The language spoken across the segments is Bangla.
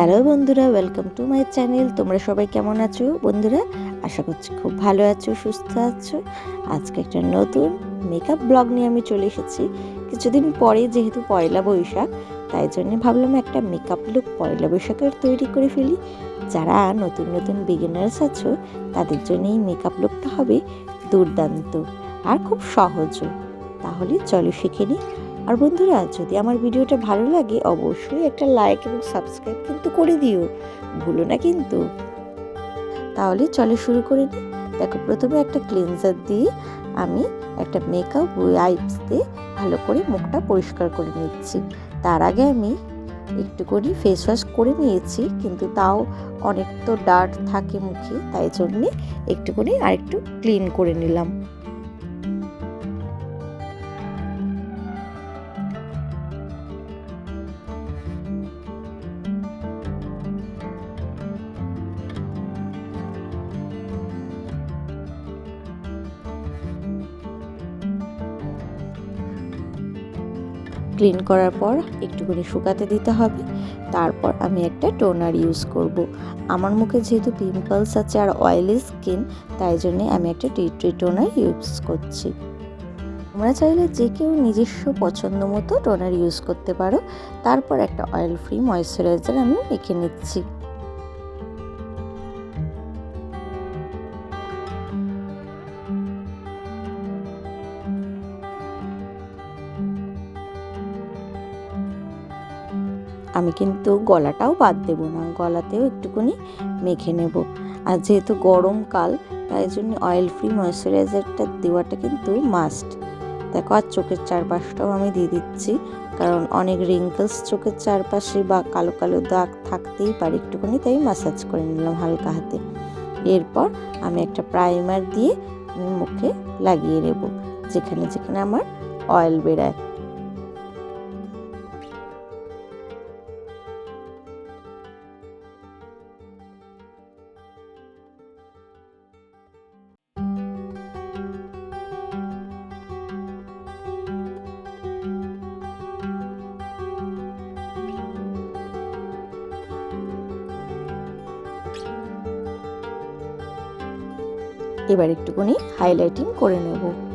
হ্যালো বন্ধুরা ওয়েলকাম টু মাই চ্যানেল তোমরা সবাই কেমন আছো বন্ধুরা? আশা করছি খুব ভালো আছো, সুস্থ আছো। আজকে একটা নতুন মেকআপ ব্লগ নিয়ে আমি চলে এসেছি। কিছুদিন পরে যেহেতু পয়লা বৈশাখ, তাই জন্য ভাবলাম একটা মেকআপ লুক পয়লা বৈশাখের তৈরি করে ফেলি। যারা নতুন নতুন বিগিনার্স আছো, তাদের জন্য এই মেকআপ লুকটা হবে দুর্দান্ত আর খুব সহজও তাহলে চলো শিখে নিই। আর বন্ধুরা, যদি আমার ভিডিওটা ভালো লাগে, অবশ্যই একটা লাইক এবং সাবস্ক্রাইব কিন্তু করে দিও। ভুলো না কিন্তু। তাহলে চলে শুরু করে নিই দেখো, প্রথমে একটা ক্লিনজার দিয়ে আমি একটা মেকআপ ওয়াইপস দিয়ে ভালো করে মুখটা পরিষ্কার করে নিচ্ছি। তার আগে আমি একটু একটুখানি ফেস ওয়াশ করে নিয়েছি, কিন্তু তাও অনেক তো ডার্ট থাকে মুখে, তাই জন্যে একটুখানি আর একটু ক্লিন করে নিলাম। ক্লিন করার পর একটুখানি শুকাতে দিতে হবে। তারপর আমি একটা টোনার ইউজ করব। আমার মুখে যেহেতু পিম্পলস আছে আর অয়েলি স্কিন তাই জন্যে আমি একটা টি ট্রি টোনার ইউজ করছি। তোমরা চাইলে যে কেউ নিজস্ব পছন্দ মতো টোনার ইউজ করতে পারো। তারপর একটা অয়েল ফ্রি ময়শ্চারাইজার আমি মেখে নিচ্ছি। আমি কিন্তু গলাটাও বাদ দেবো না, গলাতেও একটুখানি মেখে নেব। আর যেহেতু গরমকাল তাই জন্য অয়েল ফ্রি ময়শ্চারাইজারটা দেওয়াটা কিন্তু মাস্ট দেখো, আর চোখের চারপাশটাও আমি দিয়ে দিচ্ছি, কারণ অনেক রিঙ্কলস চোখের চারপাশে বা কালো কালো দাগ থাকতেই পারে। একটুখানি তাই মাসাজ করে নিলাম হালকা হাতে। এরপর আমি একটা প্রাইমার দিয়ে আমি মুখে লাগিয়ে নেব, যেখানে যেখানে আমার অয়েল বেরায়। এবার একটুখানি হাইলাইটিং করে নেব।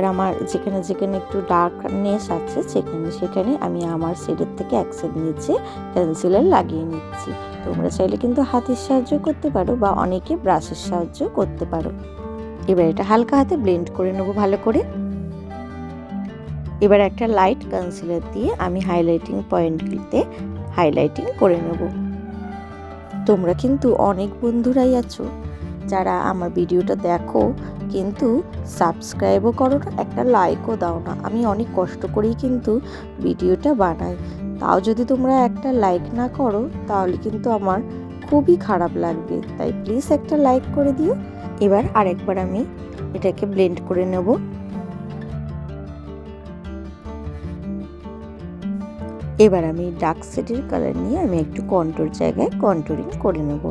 এবার আমার যেখানে যেখানে একটু ডার্কনেস আছে সেখানে সেখানে আমি আমার শেডের থেকে এক সেট নিচে পেন্সিলার লাগিয়ে নিচ্ছি। তোমরা চাইলে কিন্তু হাতের সাহায্য করতে পারো বা অনেকে ব্রাশের সাহায্য করতে পারো। এবার এটা হালকা হাতে ব্লেন্ড করে নেব ভালো করে। এবার একটা লাইট কনসিলার দিয়ে আমি হাইলাইটিং পয়েন্টগুলিতে হাইলাইটিং করে নেব। তোমরা কিন্তু অনেক বন্ধুরাই আছো। যারা আমার ভিডিওটা দেখো কিন্তু সাবস্ক্রাইবও করো না একটা লাইকও দাও না। আমি অনেক কষ্ট করেই কিন্তু ভিডিওটা বানাই। তাও যদি তোমরা একটা লাইক না করো, তাহলে কিন্তু আমার খুবই খারাপ লাগবে। তাই প্লিজ একটা লাইক করে দিও। এবার আরেকবার আমি এটাকে ব্লেন্ড করে নেব। এবার আমি ডার্ক শেডের কালার নিয়ে আমি একটু কন্ট্রোর জায়গায় কন্ট্রোরিং করে নেব।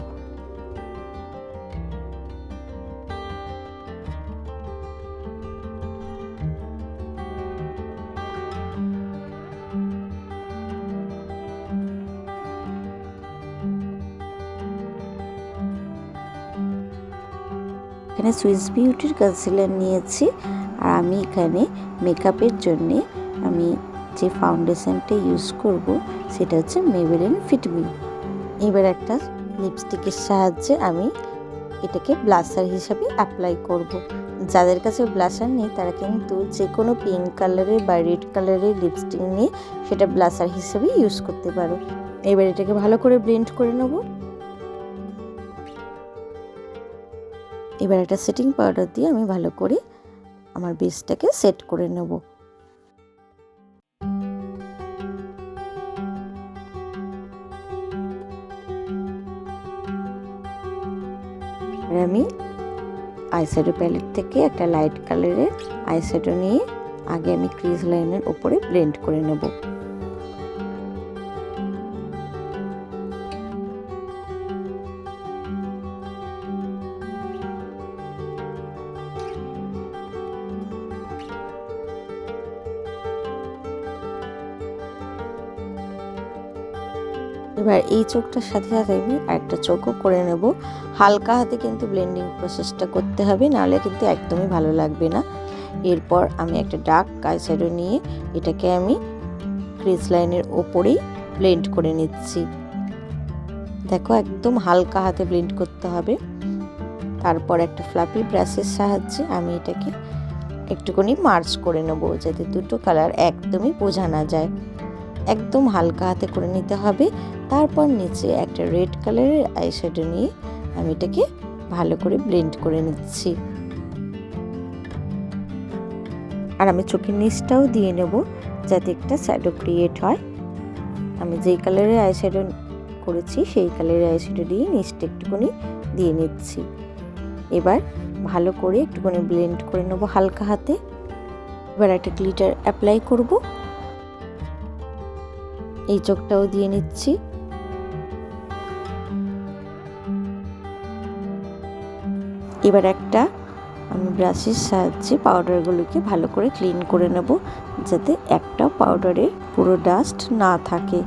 এখানে সুইস বিউটির কনসিলার নিয়েছি আর আমি এখানে মেকআপের জন্যে আমি যে ফাউন্ডেশনটা ইউজ করব সেটা হচ্ছে মেবেলিন ফিটমি এবার একটা লিপস্টিকের সাহায্যে আমি এটাকে ব্লাসার হিসাবে অ্যাপ্লাই করব। যাদের কাছে ব্লাসার নেই, তারা কিন্তু যে কোনো পিঙ্ক কালারের বা রেড কালারের লিপস্টিক নিয়ে সেটা ব্লাসার হিসেবে ইউজ করতে পারো। এবার এটাকে ভালো করে ব্লেন্ড করে নেব। এবার একটা সেটিং পাউডার দিয়ে আমি ভালো করে আমার বেসটাকে সেট করে নেব। আমি আইশ্যাডো প্যালেট থেকে একটা লাইট কালারের আইশ্যাডো নিয়ে আগে আমি ক্রিজ লাইনের উপরে ব্লেন্ড করে নেব। এবার এই চোখটার সাথে সাথে আমি আরেকটা চোখও করে নেব। হালকা হাতে কিন্তু ব্লেন্ডিং প্রসেসটা করতে হবে, নাহলে কিন্তু একদমই ভালো লাগবে না। এরপর আমি একটা ডার্ক কাইসাইডো নিয়ে এটাকে আমি ক্রিজ লাইনের ওপরেই ব্লেন্ড করে নিচ্ছি। দেখো একদম হালকা হাতে ব্লেন্ড করতে হবে। তারপর একটা ফ্লাপি ব্রাশের সাহায্যে আমি এটাকে একটুখানি মার্চ করে নেব, যাতে দুটো কালার একদমই বোঝা না যায়। একদম হালকা হাতে করে নিতে হবে। তারপর নিচে একটা রেড কালারের আইশ্যাডো নিয়ে আমি এটাকে ভালো করে ব্লেন্ড করে নিচ্ছি। আর আমি চোখের নিচটাও দিয়ে নেব যাতে একটা শ্যাডো ক্রিয়েট হয়। আমি যেই কালারের আইশ্যাডো করেছি, সেই কালারের আইশ্যাডো দিয়ে নিচটা একটুখানি দিয়ে নিচ্ছি। এবার ভালো করে একটুখানি ব্লেন্ড করে নেব হালকা হাতে। এবার একটা গ্লিটার অ্যাপ্লাই করব। এই চোখটাও দিয়ে নিচ্ছি। এবার একটা আমি ব্রাশের সাহায্যে পাউডারগুলোকে ভালো করে ক্লিন করে নেব, যাতে একটা পাউডারে পুরো ডাস্ট না থাকে।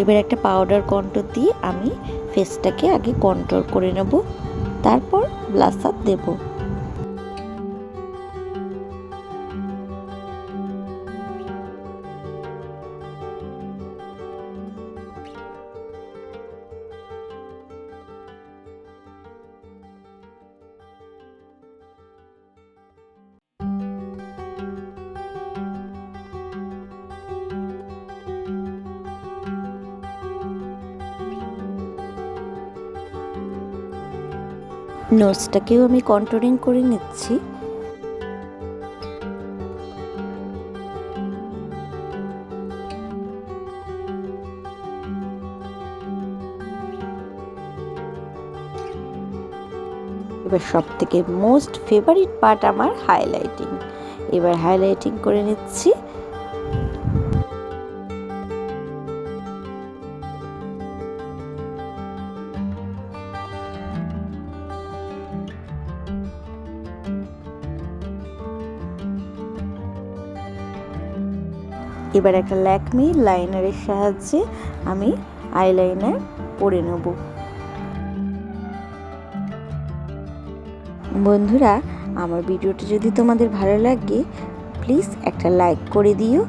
এবার একটা পাউডার কন্ট্রোল দিয়ে আমি ফেসটাকে আগে কন্ট্রোল করে নেব। তারপর ব্লাসার দেব। নোজটাকেও আমি কন্ট্রোলিং করে নিচ্ছি। এবার সব থেকে মোস্ট ফেভারিট পার্ট আমার হাইলাইটিং এবার হাইলাইটিং করে নিচ্ছি। এবার একটা ল্যাকমি লাইনারের সাহায্যে আমি আইলাইনার পরে নেব। বন্ধুরা, আমার ভিডিওটা যদি তোমাদের ভালো লাগে, প্লিজ একটা লাইক করে দিও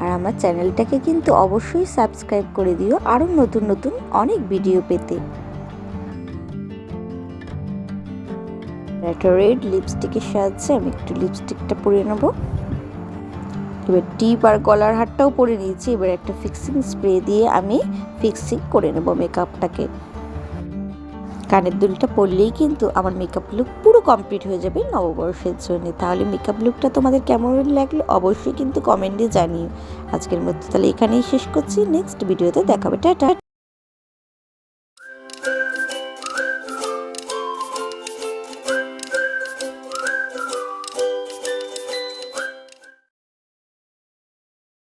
আর আমার চ্যানেলটাকে কিন্তু অবশ্যই সাবস্ক্রাইব করে দিও আরও নতুন নতুন অনেক ভিডিও পেতে। একটা রেড লিপস্টিকের সাহায্যে আমি একটু লিপস্টিকটা পরে নেব। এবার টিপ আর গলার হারটাও পরে নিয়েছি, এবার একটা ফিক্সিং স্প্রে দিয়ে আমি ফিক্সিং করে নেব মেকআপটাকে কানের দুলটা পরলেই কিন্তু আমার মেকআপ লুক পুরো কমপ্লিট হয়ে যাবে নববর্ষের জন্য। তাহলে মেকআপ লুকটা তোমাদের কেমন লাগল অবশ্যই কিন্তু কমেন্টে জানিও। আজকের মধ্যে তাহলে এখানেই শেষ করছি। নেক্সট ভিডিওতে দেখাবে। টাটা!